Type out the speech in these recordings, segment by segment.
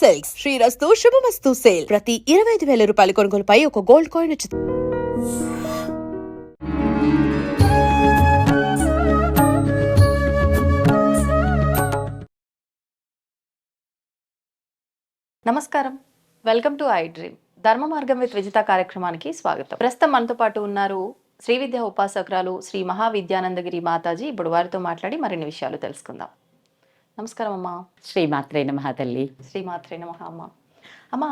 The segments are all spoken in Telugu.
సిల్క్స్ శ్రీరస్తు శుభమస్తు సేల్. ప్రతి ఇరవై ఐదు వేల రూపాయల కొనుగోలుపై ఒక గోల్డ్ కాయిన్ ఉచితం నమస్కారం. వెల్కమ్ టు ఐ డ్రీమ్ ధర్మ మార్గం విత్ విజిత కార్యక్రమానికి స్వాగతం. ప్రస్తుతం మనతో పాటు ఉన్నారు శ్రీ విద్యా ఉపాసకురాలు శ్రీ మహావిద్యానందగిరి మాతాజీ. ఇప్పుడు వారితో మాట్లాడి మరిన్ని విషయాలు తెలుసుకుందాం. నమస్కారం అమ్మా. శ్రీమాత్రే నమః తల్లి. శ్రీమాత్రే నమః అమ్మ. అమ్మ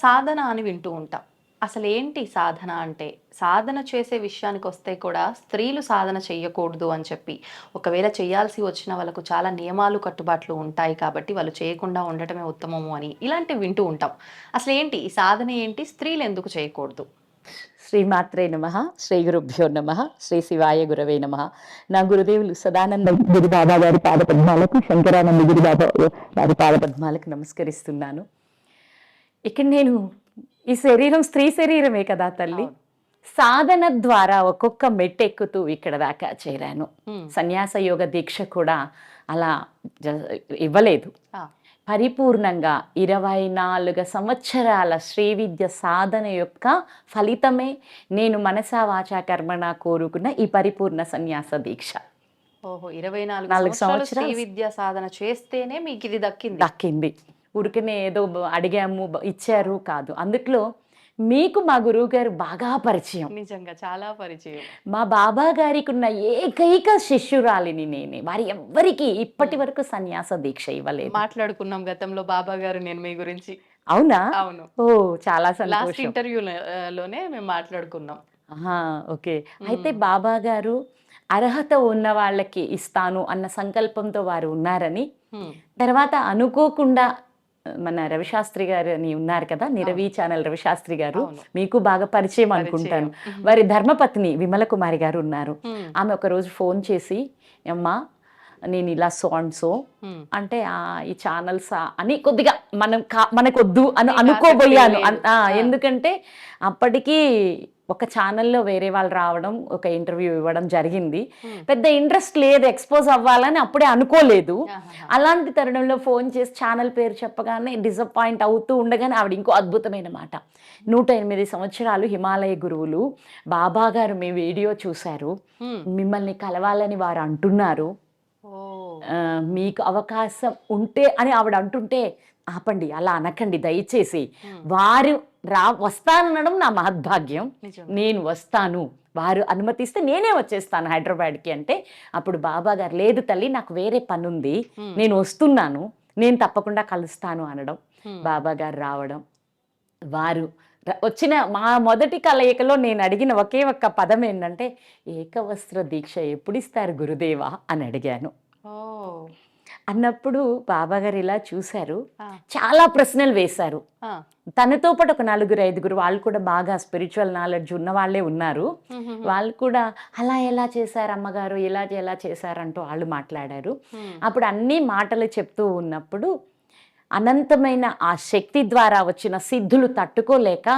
సాధన అని వింటూ ఉంటాం. అసలు ఏంటి సాధన అంటే? సాధన చేసే విషయానికి వస్తే కూడా స్త్రీలు సాధన చెయ్యకూడదు అని చెప్పి. ఒకవేళ చేయాల్సి వచ్చిన వాళ్ళకు చాలా నియమాలు కట్టుబాట్లు ఉంటాయి కాబట్టి వాళ్ళు చేయకుండా ఉండటమే ఉత్తమము అని ఇలాంటివి వింటూ ఉంటాం. అసలు ఏంటి? ఈ సాధన ఏంటి? స్త్రీలు ఎందుకు చేయకూడదు? శ్రీమాత్రే నమ శ్రీ గురుభ్యో నమ శ్రీ శివాయ గురవే నమ. నా గురుదేవులు సదానంద. గురు బాబా గారి పాదపద్మాలకు శంకరానంద గురు బాబా వారి పాదపద్మాలకు నమస్కరిస్తున్నాను. ఇక్కడ నేను ఈ శరీరం స్త్రీ శరీరమే కదా తల్లి. సాధన ద్వారా ఒక్కొక్క మెట్టెక్కుతూ ఇక్కడ దాకా చేరాను. సన్యాస యోగ దీక్ష కూడా అలా ఇవ్వలేదు. పరిపూర్ణంగా ఇరవై నాలుగు సంవత్సరాల శ్రీ విద్య సాధన యొక్క ఫలితమే నేను మనసా వాచా కర్మణ కోరుకున్న ఈ పరిపూర్ణ సన్యాస దీక్ష. ఓహో ఇరవై నాలుగు సంవత్సరాలు శ్రీ. విద్యా సాధన చేస్తేనే మీకు ఇది దక్కింది. దక్కింది. ఉరికనే ఏదో అడిగాము ఇచ్చారు కాదు. అందుట్లో మీకు మా గురువు గారు బాగా పరిచయం. నిజంగా చాలా పరిచయం. మా బాబా గారికి ఉన్న ఏకైక శిష్యురాలిని నేనే. వారి ఎవ్వరికి ఇప్పటి వరకు సన్యాస దీక్ష ఇవ్వలేదు. మాట్లాడుకున్నాం గతంలో బాబా గారు నేను మీ గురించి. అవునా? అవును. ఓ చాలా లాస్ట్ సంతోషం. ఇంటర్వ్యూ లోనే మేము మాట్లాడుకున్నాం. ఆహా, ఓకే. అయితే బాబా గారు అర్హత ఉన్న వాళ్ళకి ఇస్తాను అన్న సంకల్పంతో వారు ఉన్నారని. తర్వాత అనుకోకుండా మన రవిశాస్త్రి గారు అని ఉన్నారు కదా నిరవి ఛానల్ రవిశాస్త్రి గారు. మీకు బాగా పరిచయం అనుకుంటాను. వారి ధర్మపత్ని విమల కుమారి గారు ఉన్నారు. ఆమె ఒక రోజు ఫోన్ చేసి అమ్మా నేను ఇలా సో అండ్ సో. అంటే ఆ, ఈ ఛానల్స్ అని కొద్దిగా మనం మనకొద్దు అని నీకు అనుకోబోయాను. ఎందుకంటే అప్పటికి ఒక ఛానల్లో వేరే వాళ్ళు రావడం ఒక ఇంటర్వ్యూ ఇవ్వడం జరిగింది. పెద్ద ఇంట్రెస్ట్ లేదు ఎక్స్పోజ్ అవ్వాలని అప్పుడే అనుకోలేదు. అలాంటి తరుణంలో ఫోన్ చేసి ఛానల్ పేరు చెప్పగానే డిసప్పాయింట్ అవుతూ ఉండగానే ఆవిడ ఇంకో అద్భుతమైన మాట నూట ఎనిమిది సంవత్సరాలు హిమాలయ గురువులు బాబా గారు మీ వీడియో చూశారు. మిమ్మల్ని కలవాలని వారు అంటున్నారు మీకు అవకాశం ఉంటే అని ఆవిడ అంటుంటే ఆపండి అలా అనకండి దయచేసి. వారు రా వస్తానడం నా మహద్భాగ్యం. నేను వస్తాను వారు అనుమతిస్తే నేనే వచ్చేస్తాను హైదరాబాద్కి అంటే అప్పుడు బాబా గారు లేదు తల్లి నాకు వేరే పని ఉంది. నేను వస్తున్నాను నేను తప్పకుండా కలుస్తాను అనడం. బాబా గారు రావడం వారు వచ్చిన మా మొదటి కలయికలో నేను అడిగిన ఒకే ఒక్క పదం ఏంటంటే ఏకవస్త్ర దీక్ష ఎప్పుడు ఇస్తారు గురుదేవా అని అడిగాను ఓ. అన్నప్పుడు బాబా గారు ఇలా చూశారు. చాలా ప్రశ్నలు వేశారు. తనతో పాటు ఒక నలుగురు ఐదుగురు వాళ్ళు కూడా బాగా స్పిరిచువల్ నాలెడ్జ్ ఉన్న వాళ్ళే ఉన్నారు. వాళ్ళు కూడా అలా ఎలా చేశారు అమ్మగారు ఇలా ఎలా చేశారంటూ వాళ్ళు మాట్లాడారు. అప్పుడు అన్ని మాటలు చెప్తూ ఉన్నప్పుడు అనంతమైన ఆ శక్తి ద్వారా వచ్చిన సిద్ధులు తట్టుకోలేక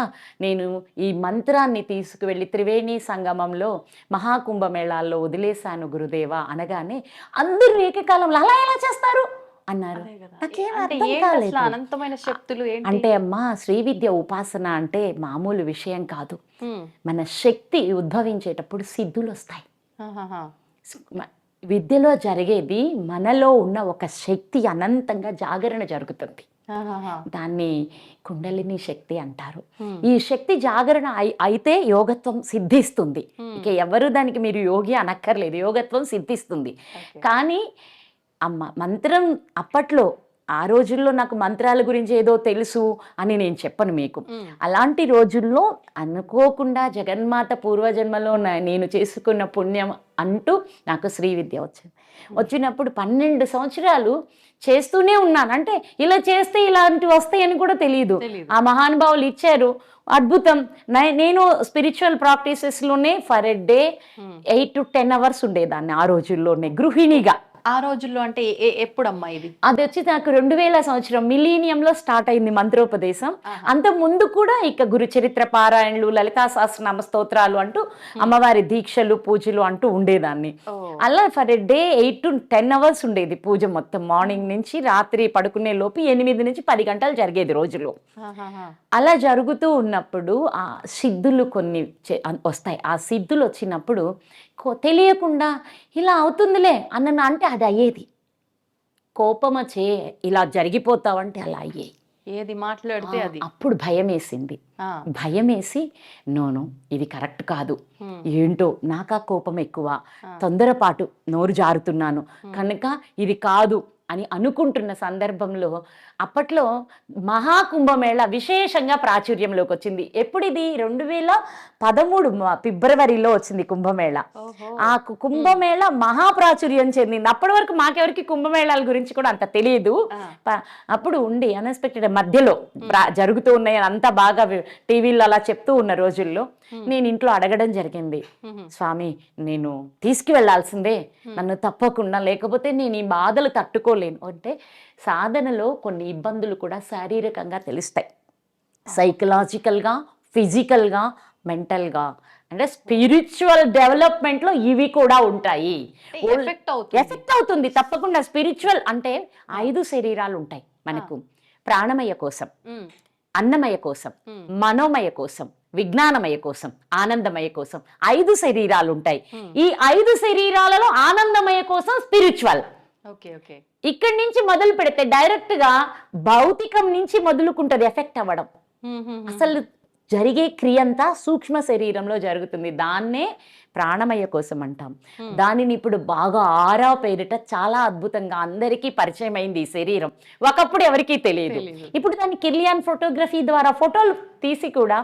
నేను ఈ మంత్రాన్ని తీసుకువెళ్ళి త్రివేణి సంగమంలో మహాకుంభమేళాల్లో వదిలేశాను గురుదేవా అనగానే అందరూ ఏకకాలంలో అలా ఎలా చేస్తారు అన్నారు. నాకేం అర్థం కాలేదు. అనంతమైన శక్తులు అంటే అమ్మా శ్రీ విద్య ఉపాసన అంటే మామూలు విషయం కాదు. మన శక్తి ఉద్భవించేటప్పుడు సిద్ధులు వస్తాయి విద్యలో జరిగేది మనలో ఉన్న ఒక శక్తి అనంతంగా జాగరణ జరుగుతుంది. దాన్ని కుండలిని శక్తి అంటారు. ఈ శక్తి జాగరణ అయి- అయితే యోగత్వం సిద్ధిస్తుంది. ఇక ఎవరు దానికి మీరు యోగి అనక్కర్లేదు యోగత్వం సిద్ధిస్తుంది. కానీ అమ్మ మంత్రం అప్పట్లో ఆ రోజుల్లో నాకు మంత్రాల గురించి ఏదో తెలుసు అని నేను చెప్పను మీకు. అలాంటి రోజుల్లో అనుకోకుండా జగన్మాత పూర్వజన్మలో నేను చేసుకున్న పుణ్యం అంటూ నాకు శ్రీ విద్య వచ్చింది. వచ్చినప్పుడు పన్నెండు సంవత్సరాలు చేస్తూనే ఉన్నాను. అంటే ఇలా చేస్తే ఇలాంటివి వస్తాయని కూడా తెలియదు. ఆ మహానుభావులు ఇచ్చారు అద్భుతం. నేను spiritual ప్రాక్టీసెస్లోనే for a day. Eight to ten hours ఉండేదాన్ని ఆ రోజుల్లోనే గృహిణిగా. ఆ రోజుల్లో అంటే ఎప్పుడమ్మా ఇది? అది వచ్చి నాకు రెండు వేల సంవత్సరం మిలీనియంలో స్టార్ట్ అయింది మంత్రోపదేశం. అంత ముందు కూడా ఇక గురు చరిత్ర పారాయణలు లలితా సహస్రనామ స్తోత్రాలు అంటూ అమ్మవారి దీక్షలు పూజలు అంటూ ఉండేదాన్ని. అలా for a day eight to ten hours ఉండేది పూజ మొత్తం. మార్నింగ్ నుంచి రాత్రి పడుకునే లోపు ఎనిమిది నుంచి పది గంటలు జరిగేది రోజులో. అలా జరుగుతూ ఉన్నప్పుడు ఆ సిద్ధులు కొన్ని వస్తాయి. ఆ సిద్ధులు వచ్చినప్పుడు తెలియకుండా ఇలా అవుతుందిలే అన్న అంటే అది అయ్యేది. కోపమ చే ఇలా జరిగిపోతావంటే అలా అయ్యేది ఏది మాట్లాడితే అది. అప్పుడు భయం వేసింది. భయం వేసి నోను ఇది కరెక్ట్ కాదు. ఏంటో నాకా కోపం ఎక్కువ. తొందరపాటు నోరు జారుతున్నాను. కనుక ఇది కాదు. అని అనుకుంటున్న సందర్భంలో అప్పట్లో మహాకుంభమేళ విశేషంగా ప్రాచుర్యంలోకి వచ్చింది. ఎప్పుడు ఇది రెండు వేల పదమూడు ఫిబ్రవరిలో వచ్చింది కుంభమేళ. ఆ కుంభమేళ మహాప్రాచుర్యం చెందింది. అప్పటి వరకు మాకెవరికి కుంభమేళాల గురించి కూడా అంత తెలియదు. అప్పుడు ఉండి అన్ఎక్స్పెక్టెడ్ మధ్యలో జరుగుతూ ఉన్నాయి అంతా బాగా టీవీలో అలా చెప్తూ ఉన్న రోజుల్లో. నేను ఇంట్లో అడగడం జరిగింది. స్వామి నేను తీసుకువెళ్ళాల్సిందే నన్ను తప్పకుండా లేకపోతే నేను ఈ బాధలు తట్టుకోలేను. అంటే సాధనలో కొన్ని ఇబ్బందులు కూడా శారీరకంగా తెలుస్తాయి. సైకలాజికల్గా ఫిజికల్గా మెంటల్గా అంటే స్పిరిచువల్ డెవలప్మెంట్లో ఇవి కూడా ఉంటాయి. ఎఫెక్ట్ అవుతుంది. తప్పకుండా స్పిరిచువల్ అంటే ఐదు శరీరాలు ఉంటాయి మనకు. ప్రాణమయ కోసం. అన్నమయ కోసం. మనోమయ కోసం. విజ్ఞానమయ కోసం ఆనందమయ కోసం. ఐదు శరీరాలు ఉంటాయి Hmm. ఈ ఐదు శరీరాలలో ఆనందమయ కోసం స్పిరిచువల్ ఇక్కడి నుంచి మొదలు పెడితే డైరెక్ట్గా భౌతికం నుంచి మొదలుకుంటది ఎఫెక్ట్ అవ్వడం. మ్మ్, మ్మ్. అసలు జరిగే క్రియ అంతా సూక్ష్మ శరీరంలో జరుగుతుంది దాన్నే ప్రాణమయ కోసం అంటాం. దానిని ఇప్పుడు బాగా ఆరా పేరిట చాలా అద్భుతంగా అందరికీ పరిచయం అయింది ఈ శరీరం ఒకప్పుడు ఎవరికీ తెలియదు. ఇప్పుడు దాన్ని కిర్లియాన్ ఫోటోగ్రఫీ ద్వారా ఫోటోలు తీసి కూడా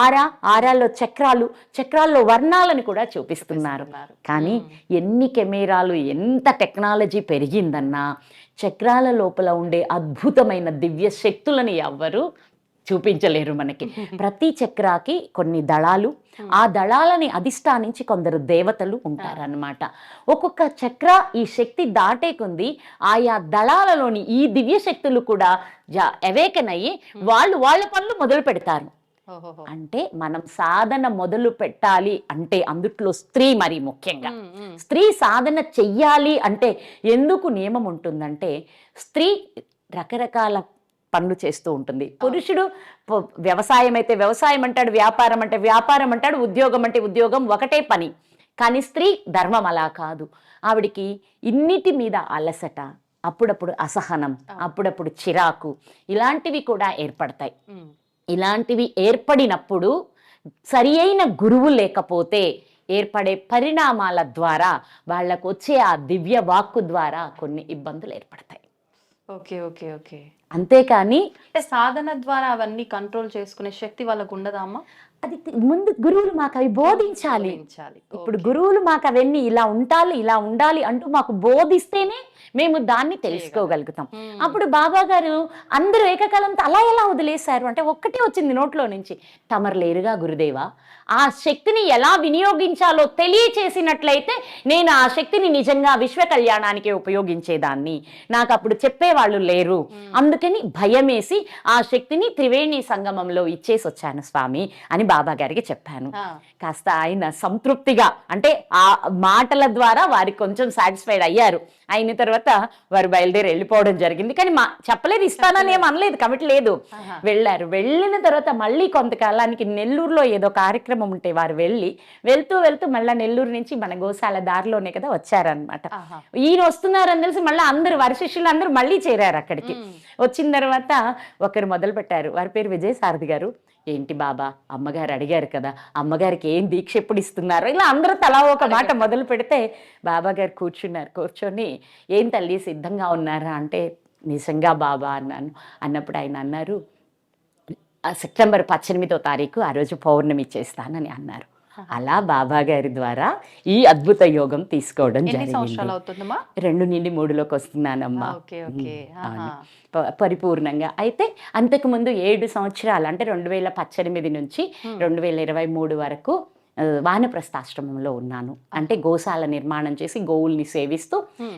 ఆరా ఆరాల్లో చక్రాలు చక్రాల్లో వర్ణాలను కూడా చూపిస్తున్నారు. కానీ ఎన్ని కెమెరాలు ఎంత టెక్నాలజీ పెరిగిందన్నా చక్రాల లోపల ఉండే అద్భుతమైన దివ్య శక్తులని ఎవ్వరు చూపించలేరు మనకి ప్రతి చక్రాకి కొన్ని దళాలు ఆ దళాలని అధిష్టానించి కొందరు దేవతలు ఉంటారన్నమాట ఒక్కొక్క చక్ర ఈ శక్తి దాటే కొంది ఆయా దళాలలోని ఈ దివ్య శక్తులు కూడా అవేకన్ అయ్యి వాళ్ళు వాళ్ళ పనులు మొదలు పెడతారు. అంటే మనం సాధన మొదలు పెట్టాలి అంటే అందుట్లో స్త్రీ మరి ముఖ్యంగా. స్త్రీ సాధన చెయ్యాలి అంటే ఎందుకు నియమం ఉంటుందంటే స్త్రీ రకరకాల పనులు చేస్తూ ఉంటుంది. పురుషుడు వ్యవసాయం అయితే వ్యవసాయం అంటాడు వ్యాపారం అంటే వ్యాపారం అంటాడు ఉద్యోగం అంటే ఉద్యోగం ఒకటే పని. కానీ స్త్రీ ధర్మం అలా కాదు. ఆవిడికి ఇన్నిటి మీద అలసట అప్పుడప్పుడు అసహనం అప్పుడప్పుడు చిరాకు ఇలాంటివి కూడా ఏర్పడతాయి. ఇలాంటివి ఏర్పడినప్పుడు సరి అయిన గురువు లేకపోతే ఏర్పడే పరిణామాల ద్వారా వాళ్ళకు వచ్చే ఆ దివ్య వాక్కు ద్వారా కొన్ని ఇబ్బందులు ఏర్పడతాయి. Okay okay okay. అంతేకాని అంటే సాధన ద్వారా అవన్నీ కంట్రోల్ చేసుకునే శక్తి వాళ్ళకు ఉండదా అమ్మా? అది ముందు గురువులు మాకు అవి బోధించాలి. ఇప్పుడు. గురువులు మాకు అవన్నీ ఇలా ఉండాలి ఇలా ఉండాలి అంటూ మాకు బోధిస్తేనే మేము దాన్ని తెలుసుకోగలుగుతాం. అప్పుడు బాబా గారు అందరూ ఏకకాలంతో అలా ఎలా వదిలేశారు? అంటే ఒక్కటే వచ్చింది నోట్లో నుంచి. తమరు లేరుగా గురుదేవా ఆ శక్తిని ఎలా వినియోగించాలో తెలియచేసినట్లయితే నేను ఆ శక్తిని నిజంగా విశ్వ కళ్యాణానికి ఉపయోగించేదాన్ని. నాకు అప్పుడు చెప్పేవాళ్ళు లేరు. అందుకని భయమేసి ఆ శక్తిని త్రివేణి సంగమంలో ఇచ్చేసి వచ్చాను స్వామి అని బాబా గారికి చెప్పాను. కాస్త ఆయన సంతృప్తిగా అంటే ఆ మాటల ద్వారా వారికి కొంచెం సాటిస్ఫైడ్ అయ్యారు. అయిన తర్వాత వారు బయలుదేరి వెళ్ళిపోవడం జరిగింది. కానీ మా చెప్పలేదు ఇస్తానని ఏం అనలేదు కమిటీ లేదు. వెళ్ళారు. వెళ్ళిన తర్వాత మళ్ళీ కొంతకాలానికి నెల్లూరులో ఏదో కార్యక్రమం ఉంటే వారు వెళ్ళి వెళ్తూ వెళ్తూ మళ్ళీ నెల్లూరు నుంచి మన గోశాల దారిలోనే కదా వచ్చారనమాట. ఈయన వస్తున్నారని తెలిసి మళ్ళీ అందరు వారి శిష్యులు అందరూ మళ్ళీ చేరారు అక్కడికి. వచ్చిన తర్వాత ఒకరు మొదలు పెట్టారు వారి పేరు విజయసారథి గారు. ఏంటి బాబా? అమ్మగారు అడిగారు కదా అమ్మగారికి ఏం దీక్ష ఎప్పుడు ఇస్తున్నారు? ఇలా అందరూ తలా ఒక మాట మొదలు పెడితే బాబా గారు కూర్చున్నారు. కూర్చొని ఏం తల్లి సిద్ధంగా ఉన్నారా అంటే నిజంగా బాబా అన్నాను. అన్నప్పుడు ఆయన అన్నారు "ఆ సెప్టెంబర్ పద్దెనిమిదో తారీఖు ఆ రోజు పౌర్ణమి చేస్తానని అన్నారు. అలా బాబా గారి ద్వారా ఈ అద్భుత యోగం తీసుకోవడం జరిగింది. రెండు నుండి మూడులోకి వస్తున్నానమ్మా. పరిపూర్ణంగా. అయితే అంతకుముందు ఏడు సంవత్సరాలు అంటే రెండు వేల పద్దెనిమిది నుంచి రెండు వేల ఇరవై మూడు వరకు వానప్రస్థాశ్రమంలో ఉన్నాను. అంటే గోశాల నిర్మాణం చేసి గోవుల్ని సేవిస్తూ.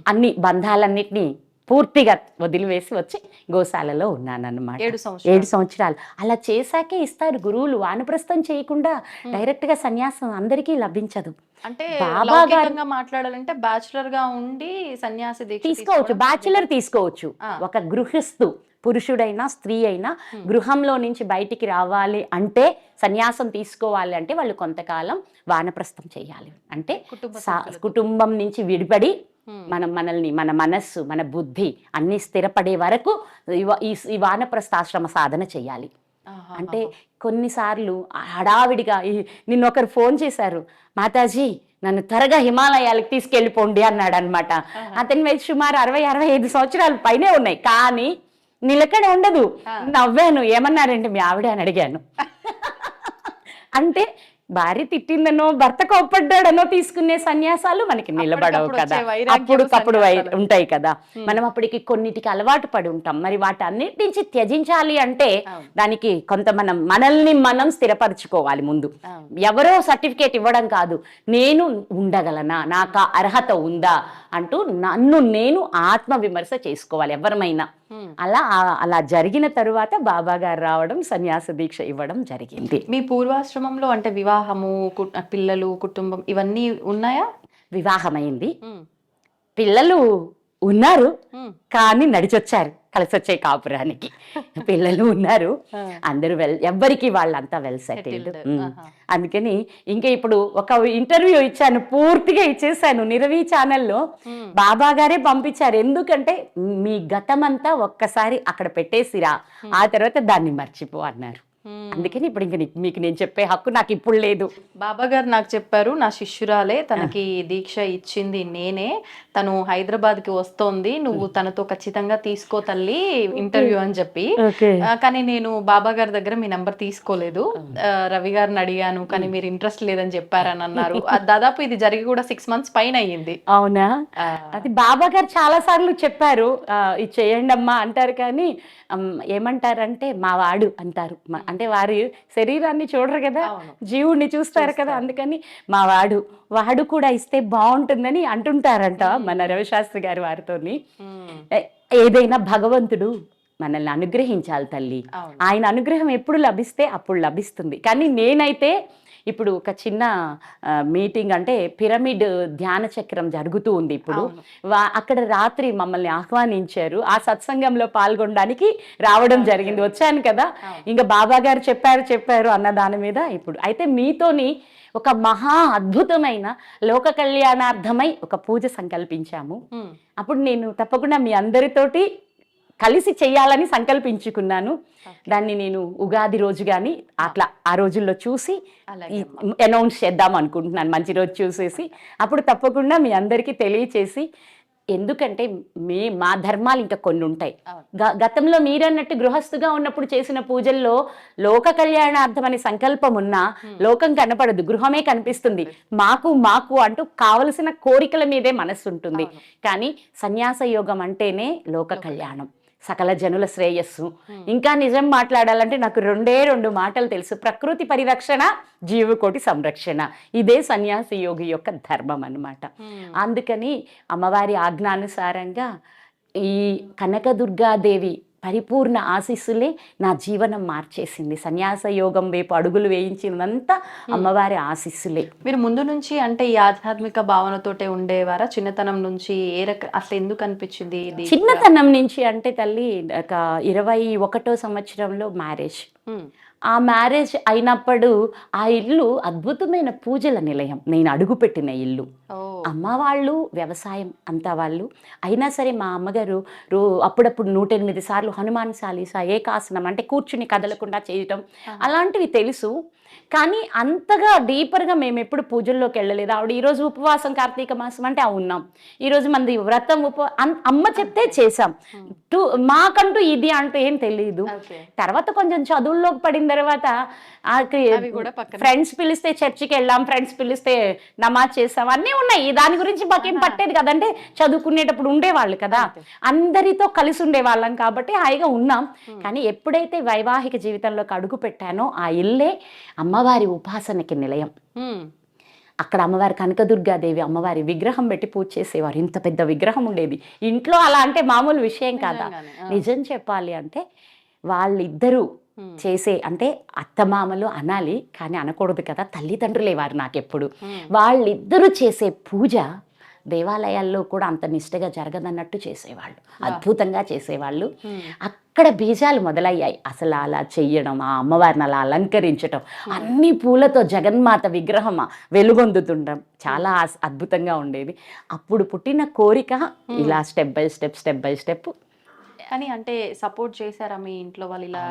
అన్ని బంధాలన్నిటినీ పూర్తిగా వదిలివేసి వచ్చి గోశాలలో ఉన్నాను అన్నమాట ఏడు ఏడు సంవత్సరాలు. అలా చేశాకే ఇస్తారు గురువులు. వానప్రస్థం చేయకుండా డైరెక్ట్గా సన్యాసం అందరికీ లభించదు. అంటే బాబా గారు- లౌకికంగా మాట్లాడాలంటే బ్యాచులర్గా ఉండి సన్యాసి తీసుకోవచ్చు. బ్యాచులర్ తీసుకోవచ్చు. ఒక గృహస్థు పురుషుడైనా స్త్రీ అయినా గృహంలో నుంచి బయటికి రావాలి అంటే సన్యాసం తీసుకోవాలి అంటే వాళ్ళు కొంతకాలం వానప్రస్థం చేయాలి. అంటే కుటుంబ నుంచి విడిపడి. మనం మనల్ని మన మనస్సు మన బుద్ధి అన్నీ స్థిరపడే వరకు ఈ వానప్రస్థాశ్రమ సాధన చేయాలి అంటే. కొన్నిసార్లు హడావిడిగా ఈ- నిన్న ఒకరు ఫోన్ చేశారు మాతాజీ నన్ను త్వరగా హిమాలయాలకు తీసుకెళ్ళిపోండి అన్నాడు అనమాట అతని వయసు సుమారు అరవై అరవై ఐదు సంవత్సరాలు పైనే ఉన్నాయి. కానీ నిలకడ ఉండదు. నవ్వాను. ఏమన్నారంటే మీ ఆవిడ అని అడిగాను. అంటే భార్య తిట్టిందనో భర్త కోప్పడ్డాడనో తీసుకునే సన్యాసాలు మనకి నిలబడవు కదా. సన్యాసాలు. ఉంటాయి కదా. మనం అప్పటికి కొన్నిటికి అలవాటు పడి ఉంటాం. మరి వాటన్నిటి నుంచి త్యజించాలి అంటే. దానికి కొంత మనం మనల్ని మనం స్థిరపరచుకోవాలి ముందు. ఎవరో సర్టిఫికేట్ ఇవ్వడం కాదు. నేను ఉండగలనా? నాకు ఆ అర్హత ఉందా? అంటూ నన్ను నేను ఆత్మ విమర్శ చేసుకోవాలి ఎవరమైనా. అలా అలా జరిగిన తరువాత బాబా గారు రావడం సన్యాస దీక్ష ఇవ్వడం జరిగింది. మీ పూర్వాశ్రమంలో అంటే వివాహము కు- పిల్లలు కుటుంబం ఇవన్నీ ఉన్నాయా? వివాహమైంది. పిల్లలు ఉన్నారు. కానీ నడిచొచ్చారు. కలిసి వచ్చే కాపురానికి. పిల్లలు ఉన్నారు. అందరూ వెల్ ఎవ్వరికి వాళ్ళంతా వెల్ సెటిల్డ్. అందుకని ఇంకా ఇప్పుడు ఒక ఇంటర్వ్యూ ఇచ్చాను పూర్తిగా ఇచ్చేసాను నిరవి ఛానల్లో. బాబా గారే పంపించారు. ఎందుకంటే మీ గతమంతా ఒక్కసారి అక్కడ పెట్టేసిరా. ఆ తర్వాత దాన్ని మర్చిపో అన్నారు. అందుకని ఇప్పుడు ఇంక మీకు నేను చెప్పే హక్కు నాకు ఇప్పుడు లేదు. బాబా గారు నాకు చెప్పారు నా శిష్యురాలే తనకి దీక్ష ఇచ్చింది నేనే. తను హైదరాబాద్కి వస్తోంది. నువ్వు తనతో ఖచ్చితంగా తీసుకో తల్లి ఇంటర్వ్యూ అని చెప్పి. కానీ నేను బాబా గారి దగ్గర మీ నెంబర్ తీసుకోలేదు. రవి గారిని అడిగాను కానీ మీరు ఇంట్రెస్ట్ లేదని చెప్పారని అన్నారు. దాదాపు ఇది జరిగి కూడా సిక్స్ మంత్స్ పైన అయ్యింది. అవునా? అది బాబా గారు చాలా సార్లు చెప్పారు. ఇది చేయండి అమ్మా అంటారు కానీ ఏమంటారంటే మా వాడు అంటారు. అంటే వారి శరీరాన్ని చూడరు కదా. జీవుడిని చూస్తారు కదా అందుకని మా వాడు వాడు కూడా ఇస్తే బాగుంటుందని అంటుంటారంట. మన రవిశాస్త్రి గారి ఏ- ఏదైనా భగవంతుడు మనల్ని అనుగ్రహించాలి తల్లి. ఆయన అనుగ్రహం ఎప్పుడు లభిస్తే అప్పుడు లభిస్తుంది. కానీ నేనైతే ఇప్పుడు ఒక చిన్న మీటింగ్ అంటే పిరమిడ్ ధ్యాన చక్రం జరుగుతూ ఉంది ఇప్పుడు. అక్కడ రాత్రి మమ్మల్ని ఆహ్వానించారు. ఆ సత్సంగంలో పాల్గొనడానికి రావడం జరిగింది. వచ్చాను కదా. ఇంకా బాబా గారు చెప్పారు చెప్పారు అన్న దాని మీద ఇప్పుడు. అయితే మీతోని ఒక మహా అద్భుతమైన లోక కళ్యాణార్థమై ఒక పూజ సంకల్పించాము. అప్పుడు నేను తప్పకుండా మీ అందరితోటి కలిసి చేయాలని సంకల్పించుకున్నాను. దాన్ని నేను ఉగాది రోజు కానీ అట్లా ఆ రోజుల్లో చూసి అనౌన్స్ చేద్దాం అనుకుంటున్నాను మంచి రోజు చూసేసి. అప్పుడు తప్పకుండా మీ అందరికీ తెలియచేసి ఎందుకంటే మే మా ధర్మాలు ఇంకా కొన్ని ఉంటాయి. గతంలో మీరన్నట్టు గృహస్థుగా ఉన్నప్పుడు చేసిన పూజల్లో లోక కళ్యాణార్థం అనే సంకల్పం ఉన్నా లోకం కనపడదు గృహమే కనిపిస్తుంది. మాకు మాకు అంటూ కావలసిన కోరికల మీదే మనస్సు ఉంటుంది. కానీ సన్యాస యోగం అంటేనే లోక కళ్యాణం. సకల జనుల శ్రేయస్సు. ఇంకా నిజం మాట్లాడాలంటే నాకు రెండే రెండు మాటలు తెలుసు. ప్రకృతి పరిరక్షణ జీవకోటి సంరక్షణ. ఇదే సన్యాసి యోగి యొక్క ధర్మం అన్నమాట. ఉమ్, అందుకని అమ్మవారి ఆజ్ఞానుసారంగా ఈ కనకదుర్గాదేవి పరిపూర్ణ ఆశీస్సులే నా జీవనం మార్చేసింది. సన్యాస యోగం వైపు అడుగులు వేయించినంతా అమ్మవారి ఆశీస్సులే. మీరు ముందు నుంచి అంటే ఈ ఆధ్యాత్మిక భావనతోటే ఉండేవారా? చిన్నతనం నుంచి ఏ రక అసలు ఎందుకు అనిపించింది ఇది? చిన్నతనం నుంచి అంటే తల్లి ఒక ఇరవై ఒకటో సంవత్సరంలో మ్యారేజ్. ఆ మ్యారేజ్ అయినప్పుడు ఆ ఇల్లు అద్భుతమైన పూజల నిలయం. నేను అడుగుపెట్టిన ఇల్లు. అమ్మ వాళ్ళు వ్యవసాయం అంతా వాళ్ళు. అయినా సరే మా అమ్మగారు రో అప్పుడప్పుడు నూట ఎనిమిది సార్లు హనుమాన్ చాలీసా ఏకాసనం అంటే కూర్చుని కదలకుండా చేయటం అలాంటివి తెలుసు. కానీ అంతగా డీపర్గా మేము ఎప్పుడు పూజల్లోకి వెళ్ళలేదు. ఆవిడ ఈరోజు ఉపవాసం కార్తీక మాసం అంటే ఆ ఉన్నాం. ఈరోజు మంది వ్రతం ఉప అమ్మ చెప్తే చేసాం టు మాకంటూ ఇది అంటూ ఏం తెలియదు తర్వాత కొంచెం చదువుల్లోకి పడిన తర్వాత ఫ్రెండ్స్ పిలిస్తే చర్చికి వెళ్ళాం ఫ్రెండ్స్ పిలిస్తే నమాజ్ చేసాం అన్నీ ఉన్నాయి. దాని గురించి మాకేం పట్టేది కదంటే చదువుకునేటప్పుడు ఉండేవాళ్ళు కదా. అందరితో కలిసి ఉండేవాళ్ళం కాబట్టి హాయిగా ఉన్నాం. కానీ ఎప్పుడైతే వైవాహిక జీవితంలోకి అడుగు పెట్టానో ఆ ఇల్లే అమ్మవారి ఉపాసనకి నిలయం. అక్కడ అమ్మవారి కనకదుర్గాదేవి అమ్మవారి విగ్రహం పెట్టి పూజ చేసేవారు. ఇంత పెద్ద విగ్రహం ఉండేది. ఇంట్లో అలా అంటే మామూలు విషయం కాదా. నిజం చెప్పాలి అంటే వాళ్ళిద్దరూ చేసే అంటే అత్తమామలు అనాలి కానీ అనకూడదు కదా తల్లిదండ్రులే వారు నాకెప్పుడు. వాళ్ళిద్దరూ చేసే పూజ దేవాలయాల్లో కూడా అంత నిష్టగా జరగదన్నట్టు చేసేవాళ్ళు. అద్భుతంగా చేసేవాళ్ళు. అక్కడ బీజాలు మొదలయ్యాయి. అసలు అలా చెయ్యడం ఆ అమ్మవారిని అలా అలంకరించడం అన్ని పూలతో జగన్మాత విగ్రహం వెలుగొందుతుండడం చాలా అద్భుతంగా ఉండేది. అప్పుడు పుట్టిన కోరిక ఇలా step by step step by step. కానీ అంటే సపోర్ట్ చేశారా మీ ఇంట్లో వాళ్ళు ఇలా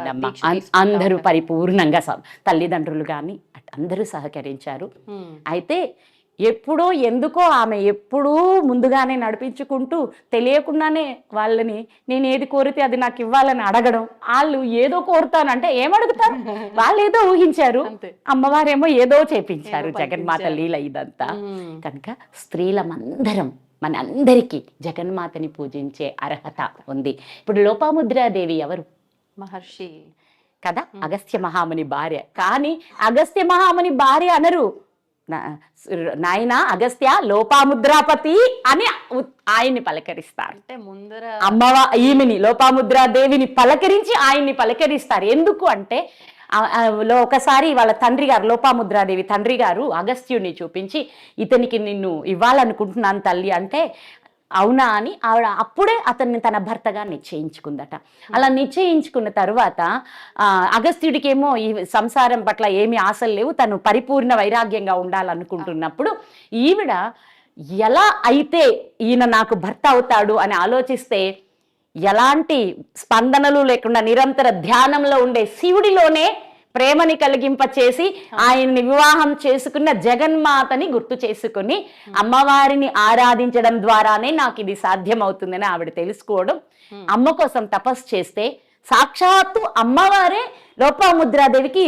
అందరూ? పరిపూర్ణంగా తల్లిదండ్రులు కానీ అందరూ సహకరించారు. ఉమ్, అయితే ఎప్పుడో ఎందుకో ఆమె ఎప్పుడూ ముందుగానే నడిపించుకుంటూ తెలియకుండానే వాళ్ళని నేను ఏది కోరితే అది నాకు ఇవ్వాలని అడగడం. వాళ్ళు ఏదో కోరుతానంటే ఏం అడుగుతారు? వాళ్ళు ఏదో ఊహించారు. అమ్మవారేమో ఏదో చేపించారు జగన్మాత. లీల ఇదంతా. కనుక స్త్రీలమందరం మన అందరికీ జగన్మాతని పూజించే అర్హత ఉంది. ఇప్పుడు లోపాముద్రాదేవి ఎవరు? మహర్షి. కదా? అగస్త్య మహాముని భార్య. కానీ అగస్త్య మహాముని భార్య అనరు. నాయన అగస్త్య లోపాముద్రాపతి అని ఆయన్ని పలకరిస్తారు. అంటే ముందర అమ్మవా ఈమెని లోపాముద్రాదేవిని పలకరించి ఆయన్ని పలకరిస్తారు. ఎందుకు అంటే ఒకసారి వాళ్ళ తండ్రి గారు లోపాముద్రాదేవి తండ్రి గారు అగస్త్యుని చూపించి ఇతనికి నిన్ను ఇవ్వాలనుకుంటున్నాను తల్లి అంటే అవునా అని ఆవిడ అప్పుడే అతన్ని తన భర్తగా నిశ్చయించుకుందట. అలా నిశ్చయించుకున్న తర్వాత అగస్త్యుడికేమో ఈ సంసారం పట్ల ఏమీ ఆశలు లేవు తను పరిపూర్ణ వైరాగ్యంగా ఉండాలనుకుంటున్నప్పుడు ఈవిడ ఎలా అయితే ఈయన నాకు భర్త అవుతాడు అని ఆలోచిస్తే ఎలాంటి స్పందనలు లేకుండా నిరంతర ధ్యానంలో ఉండే శివుడిలోనే ప్రేమని కలిగింప చేసి ఆయన్ని వివాహం చేసుకున్న జగన్మాతని గుర్తు చేసుకుని అమ్మవారిని ఆరాధించడం ద్వారానే నాకు ఇది సాధ్యమవుతుందని ఆవిడ తెలుసుకోవడం అమ్మ కోసం తపస్సు చేస్తే సాక్షాత్తు అమ్మవారే లోపాముద్రాదేవికి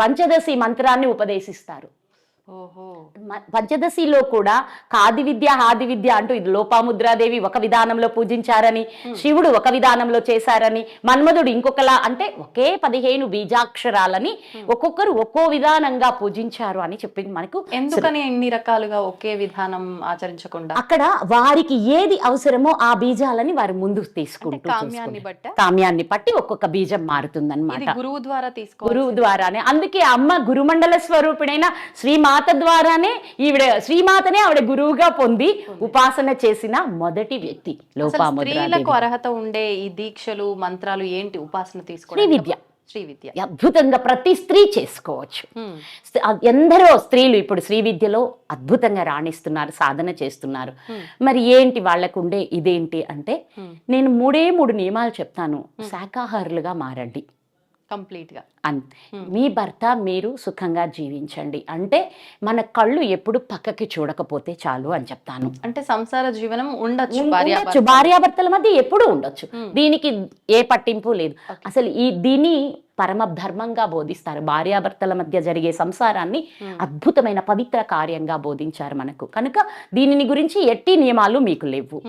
పంచదశి మంత్రాన్ని ఉపదేశిస్తారు. పంచదశిలో కూడా కాది విద్య హాది విద్య అంటూ ఇది లోపాముద్రాదేవి ఒక విధానంలో పూజించారని శివుడు ఒక విధానంలో చేశారని మన్మధుడు ఇంకొకలా అంటే ఒకే పదిహేను బీజాక్షరాలని ఒక్కొక్కరు ఒక్కో విధానంగా పూజించారు అని చెప్పింది మనకు. ఎందుకని ఇన్ని రకాలుగా ఒకే విధానం ఆచరించకుండా? అక్కడ వారికి ఏది అవసరమో ఆ బీజాలని వారు ముందుకు తీసుకుంటూ కామ్యాన్ని. బట్ట? కామ్యాన్ని బట్టి ఒక్కొక్క బీజం మారుతుందన్నమాట. గురువు ద్వారా తీసుకో గురువు ద్వారానే. అందుకే అమ్మ గురుమండల స్వరూపిణైన శ్రీమాత ద్వారానే ఈవిడ శ్రీమాతనే ఆవిడ గురువుగా పొంది ఉపాసన చేసిన మొదటి వ్యక్తి స్త్రీలకు అర్హత ఉండే ఈ దీక్షలు మంత్రాలు ఏంటి? ఉపాసన తీసుకోవడం విద్య శ్రీ విద్య అద్భుతంగా ప్రతి స్త్రీ చేసుకోవచ్చు. ఎందరో స్త్రీలు ఇప్పుడు శ్రీ విద్యలో అద్భుతంగా రాణిస్తున్నారు సాధన చేస్తున్నారు. మరి ఏంటి వాళ్ళకు ఉండే ఇదేంటి అంటే. నేను మూడే మూడు నియమాలు చెప్తాను. శాకాహారులుగా మారండి. కంప్లీట్గా అన్ మీ భర్త మీరు సుఖంగా జీవించండి. అంటే మన కళ్ళు ఎప్పుడు పక్కకి చూడకపోతే చాలు అని చెప్తాను. అంటే సంసార జీవనం ఉండొచ్చు ఉండొచ్చు. భార్యాభర్తలు. మధ్య. ఎప్పుడూ ఉండొచ్చు. దీనికి ఏ పట్టింపు లేదు. అసలు ఈ దీన్ని పరమ ధర్మంగా బోధిస్తారు. భార్యాభర్తల మధ్య జరిగే సంసారాన్ని. అద్భుతమైన పవిత్ర కార్యంగా బోధించారు మనకు. కనుక దీనిని గురించి ఎట్టి నియమాలు మీకు లేవు.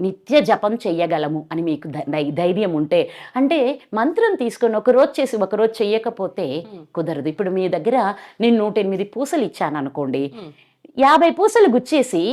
నిత్య జపం చెయ్యగలము అని మీకు ధైర్యం ఉంటే అంటే మంత్రం తీసుకొని ఒక రోజు చేసి ఒక రోజు చెయ్యకపోతే. కుదరదు ఇప్పుడు మీ దగ్గర నేను నూట ఎనిమిది పూసలు ఇచ్చాను అనుకోండి. యాభై పూసలు గుచ్చేసి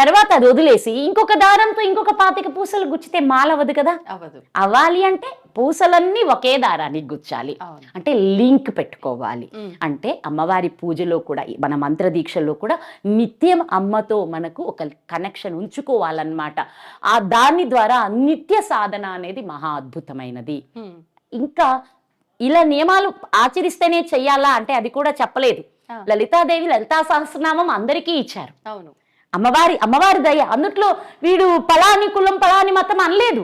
తర్వాత అది వదిలేసి ఇంకొక దారంతో ఇంకొక పాతిక పూసలు గుచ్చితే మాలవదు కదా? అవ్వదు. అవ్వాలి అంటే పూసలన్నీ ఒకే దారానికి గుచ్చాలి. అంటే లింక్ పెట్టుకోవాలి. అంటే అమ్మవారి పూజలో కూడా మన మంత్ర దీక్షలో కూడా నిత్యం అమ్మతో మనకు ఒక కనెక్షన్ ఉంచుకోవాలన్నమాట. ఆ దాని ద్వారా నిత్య సాధన అనేది మహా అద్భుతమైనది. ఇంకా ఇలా నియమాలు ఆచరిస్తేనే చెయ్యాలా అంటే అది కూడా చెప్పలేదు. లలితాదేవి లలితా సహస్రనామం అందరికీ ఇచ్చారు. అవును. అమ్మవారి అమ్మవారి దయ. అందుట్లో వీడు పలాని కులం పలాని మతం అనలేదు.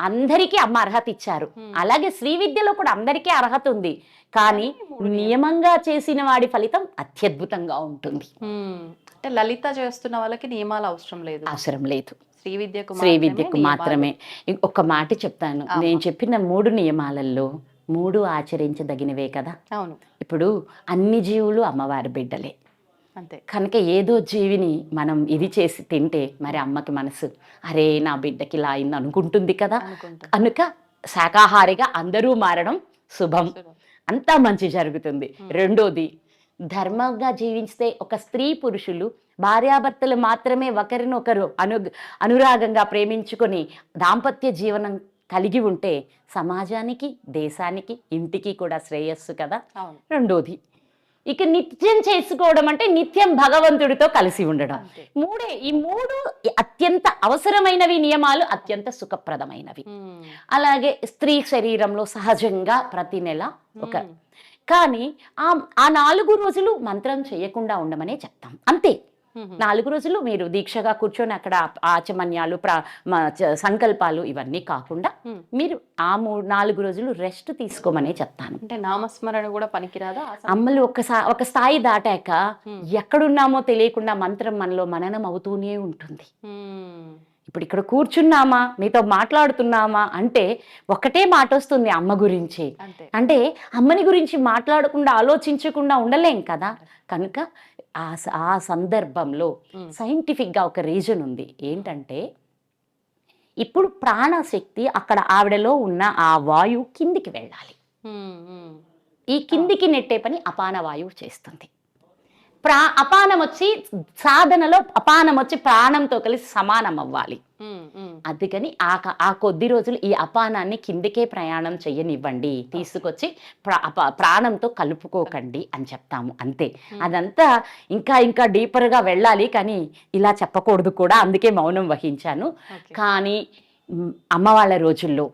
అందరికీ అమ్మ అర్హత ఇచ్చారు. అలాగే శ్రీ విద్యలో కూడా అందరికీ అర్హత ఉంది. కానీ నియమంగా చేసిన వాడి ఫలితం అత్యద్భుతంగా ఉంటుంది. అంటే లలిత చేస్తున్న వాళ్ళకి నియమాలు అవసరం లేదు. అవసరం లేదు. శ్రీ విద్యకు శ్రీ మాత్రమే విద్యకు. మాత్రమే. ఒక మాట చెప్తాను. నేను చెప్పిన మూడు నియమాలలో మూడు ఆచరించదగినవే కదా. అవును. ఇప్పుడు అన్ని జీవులు అమ్మవారి బిడ్డలే. అంతే. కనుక ఏదో జీవిని మనం ఇది చేసి తింటే మరి అమ్మకి మనసు అరే నా బిడ్డకి ఇలా అయింది అనుకుంటుంది కదా. కనుక శాకాహారిగా అందరూ మారడం శుభం. అంతా మంచి జరుగుతుంది. రెండోది ధర్మంగా జీవిస్తే ఒక స్త్రీ పురుషులు భార్యాభర్తలు మాత్రమే ఒకరినొకరు అను అనురాగంగా ప్రేమించుకొని దాంపత్య జీవనం కలిగి ఉంటే సమాజానికి దేశానికి ఇంటికి కూడా శ్రేయస్సు కదా. రెండోది ఇక నిత్యం చేసుకోవడం అంటే నిత్యం భగవంతుడితో కలిసి ఉండడం మూడే ఈ మూడు అత్యంత అవసరమైనవి నియమాలు అత్యంత సుఖప్రదమైనవి. అలాగే స్త్రీ శరీరంలో సహజంగా ప్రతి నెల ఒక. కానీ ఆ ఆ నాలుగు రోజులు మంత్రం చేయకుండా ఉండమనే చెప్తాం అంతే. నాలుగు రోజులు మీరు దీక్షగా కూర్చొని అక్కడ ఆచమన్యాలు ప్ర సంకల్పాలు ఇవన్నీ కాకుండా. మీరు ఆ మూడు నాలుగు రోజులు రెస్ట్ తీసుకోమనే చెప్తాను. అంటే నామస్మరణ కూడా పనికిరాదా? అమ్మలు ఒకసారి ఒక స్థాయి దాటాక. ఎక్కడున్నామో తెలియకుండా మంత్రం మనలో మననం అవుతూనే ఉంటుంది. ఇప్పుడు ఇక్కడ కూర్చున్నామా? మీతో మాట్లాడుతున్నామా? అంటే ఒకటే మాట వస్తుంది అమ్మ గురించి. అంటే అమ్మని గురించి మాట్లాడకుండా ఆలోచించకుండా ఉండలేం కదా. కనుక ఆ ఆ సందర్భంలో. సైంటిఫిక్గా ఒక రీజన్ ఉంది ఏంటంటే ఇప్పుడు ప్రాణశక్తి అక్కడ ఆవిడలో ఉన్న ఆ వాయువు కిందికి వెళ్ళాలి. ఈ కిందికి నెట్టే పని అపాన వాయువు చేస్తుంది ప్రా అపానం వచ్చి సాధనలో అపానం వచ్చి ప్రాణంతో కలిసి సమానం అవ్వాలి. అందుకని ఆ ఆ కొద్ది రోజులు ఈ అపానాన్ని కిందికే ప్రయాణం చెయ్యనివ్వండి తీసుకొచ్చి ప్రాణంతో కలుపుకోకండి అని చెప్తాము అంతే అదంతా ఇంకా ఇంకా డీపర్గా వెళ్ళాలి కానీ ఇలా చెప్పకూడదు కూడా అందుకే మౌనం వహించాను. కానీ అమ్మ వాళ్ళ రోజుల్లో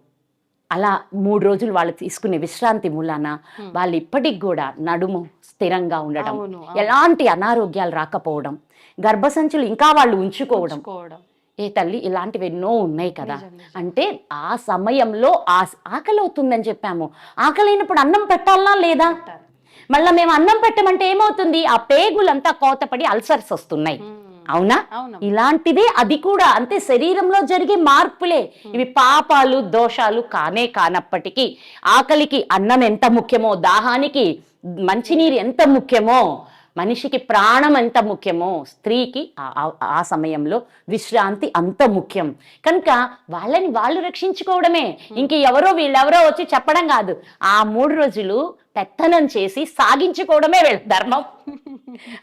అలా మూడు రోజులు వాళ్ళు తీసుకునే విశ్రాంతి మూలాన. వాళ్ళు ఇప్పటికి కూడా నడుము స్థిరంగా ఉండడం. ఎలాంటి అనారోగ్యాలు రాకపోవడం గర్భసంచులు ఇంకా వాళ్ళు ఉంచుకోవడం. ఏ తల్లి ఇలాంటివి ఎన్నో ఉన్నాయి కదా. అంటే ఆ సమయంలో ఆ ఆకలి అవుతుందని చెప్పాము. ఆకలి అయినప్పుడు అన్నం పెట్టాలా లేదా. మళ్ళీ మేము అన్నం పెట్టమంటే ఏమవుతుంది? ఆ పేగులంతా కోతపడి అల్సర్స్ వస్తున్నాయి. అవును? ఇలాంటిదే అది కూడా అంతే శరీరంలో జరిగే మార్పులే. ఇవి పాపాలు దోషాలు కానే కానప్పటికీ ఆకలికి అన్నం ఎంత ముఖ్యమో దాహానికి మంచినీరు ఎంత ముఖ్యమో మనిషికి ప్రాణం ఎంత ముఖ్యమో స్త్రీకి ఆ- సమయంలో విశ్రాంతి అంత ముఖ్యం. కనుక వాళ్ళని వాళ్ళు రక్షించుకోవడమే. ఇంక ఎవరో వీళ్ళెవరో వచ్చి చెప్పడం కాదు. ఆ మూడు రోజులు పెత్తనం చేసి సాగించుకోవడమే వీళ్ళ ధర్మం.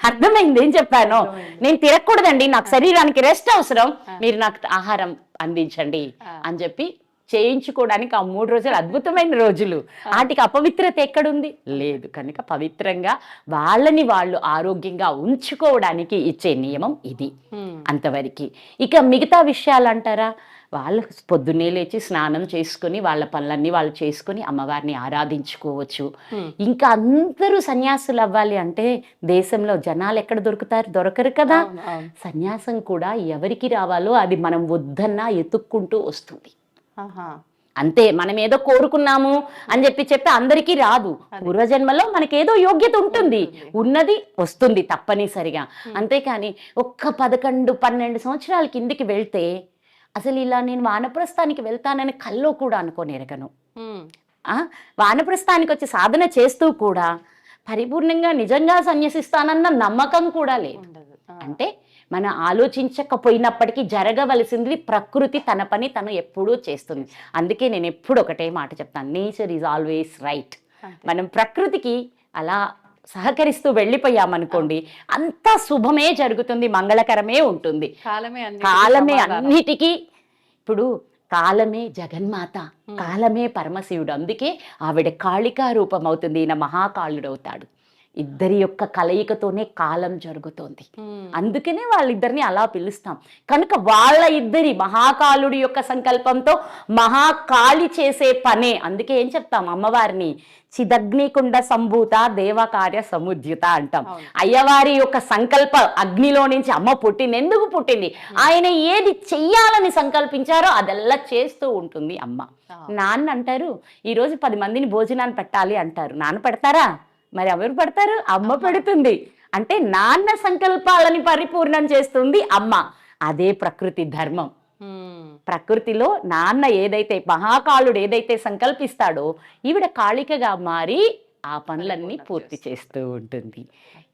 అర్థమైంది? ఏం చెప్పాను? నేను తిరగకూడదండి. నాకు శరీరానికి రెస్ట్ అవసరం. మీరు నాకు ఆహారం అందించండి. అని చెప్పి చేయించుకోవడానికి ఆ మూడు రోజులు అద్భుతమైన రోజులు. వాటికి అపవిత్రత ఎక్కడుంది? లేదు. కనుక పవిత్రంగా వాళ్ళని వాళ్ళు ఆరోగ్యంగా ఉంచుకోవడానికి ఇచ్చే నియమం ఇది. అంతవరకు. ఇక మిగతా విషయాలు అంటారా వాళ్ళు పొద్దున్నే లేచి స్నానం చేసుకొని వాళ్ళ పనులన్నీ వాళ్ళు చేసుకొని అమ్మవారిని ఆరాధించుకోవచ్చు. ఇంకా అందరూ సన్యాసులు అవ్వాలి అంటే దేశంలో జనాలు ఎక్కడ దొరుకుతారు? దొరకరు కదా. సన్యాసం కూడా ఎవరికి రావాలో అది మనం వద్దన్నా ఎత్తుక్కుంటూ వస్తుంది. అంతే మనం ఏదో కోరుకున్నాము అని చెప్పి చెప్పి అందరికీ రాదు. పూర్వజన్మలో మనకేదో యోగ్యత ఉంటుంది. ఉన్నది వస్తుంది తప్పనిసరిగా. అంతేకాని ఒక్క పదకొండు పన్నెండు సంవత్సరాల కిందికి వెళ్తే అసలు ఇలా నేను వానప్రస్థానికి వెళ్తానని కల్లో కూడా అనుకోనేరగను. ఉమ్. ఆ, వానప్రస్థానికి వచ్చి సాధన చేస్తూ కూడా పరిపూర్ణంగా నిజంగా సన్యసిస్తానన్న నమ్మకం కూడా లేదు. అంటే మనం ఆలోచించకపోయినప్పటికీ జరగవలసింది ప్రకృతి తన పని తను ఎప్పుడూ చేస్తుంది. అందుకే నేను ఎప్పుడు ఒకటే మాట చెప్తాను. Nature is always right. మనం ప్రకృతికి అలా సహకరిస్తూ వెళ్ళిపోయామనుకోండి అంతా శుభమే జరుగుతుంది మంగళకరమే ఉంటుంది. కాలమే కాలమే. అన్నిటికీ ఇప్పుడు కాలమే జగన్మాత కాలమే పరమశివుడు. అందుకే ఆవిడ కాళికా రూపం అవుతుంది ఈయన మహాకాళుడు అవుతాడు ఇద్దరి యొక్క కలయికతోనే కాలం జరుగుతోంది. అందుకనే వాళ్ళిద్దరిని అలా పిలుస్తాం. కనుక వాళ్ళ ఇద్దరి మహాకాలుడి యొక్క సంకల్పంతో మహాకాళి చేసే పనే. అందుకే ఏం చెప్తాం అమ్మవారిని? చిదగ్నికుండ సంభూత దేవకార్య సముద్యుత అంటాం. అయ్యవారి యొక్క సంకల్ప అగ్నిలో నుంచి అమ్మ పుట్టింది? ఎందుకు పుట్టింది ఆయన ఏది చెయ్యాలని సంకల్పించారో అదెల్లా చేస్తూ ఉంటుంది అమ్మ. నాన్న అంటారు ఈరోజు పది మందిని భోజనాన్ని పెట్టాలి అంటారు. నాన్న పెడతారా? మరి ఎవరు పెడతారు? అమ్మ పెడుతుంది. అంటే నాన్న సంకల్పాలని పరిపూర్ణం చేస్తుంది అమ్మ. అదే ప్రకృతి ధర్మం. ప్రకృతిలో నాన్న ఏదైతే మహాకాళుడు ఏదైతే సంకల్పిస్తాడో ఈవిడ కాళికగా మారి ఆ పనులన్నీ పూర్తి. చేస్తూ ఉంటుంది.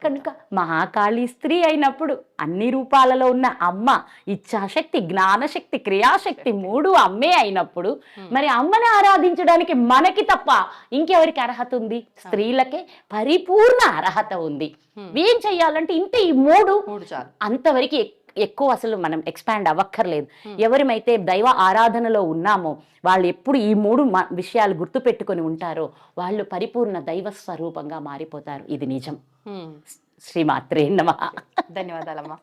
కనుక మహాకాళి స్త్రీ అయినప్పుడు అన్ని రూపాలలో ఉన్న అమ్మ ఇచ్ఛాశక్తి జ్ఞానశక్తి క్రియాశక్తి మూడు అమ్మే అయినప్పుడు మరి అమ్మని ఆరాధించడానికి మనకి తప్ప ఇంకెవరికి అర్హత ఉంది? స్త్రీలకే పరిపూర్ణ అర్హత ఉంది. ఏం చెయ్యాలంటే ఇంత ఈ మూడు అంతవరకు ఎక్కువ అసలు మనం ఎక్స్పాండ్ అవ్వక్కర్లేదు. ఎవరిమైతే దైవ ఆరాధనలో ఉన్నామో వాళ్ళు ఎప్పుడు ఈ మూడు విషయాలు గుర్తుపెట్టుకొని ఉంటారో వాళ్ళు పరిపూర్ణ దైవ స్వరూపంగా మారిపోతారు. ఇది నిజం. శ్రీమాత్రే నమ. ధన్యవాదాలమ్మా.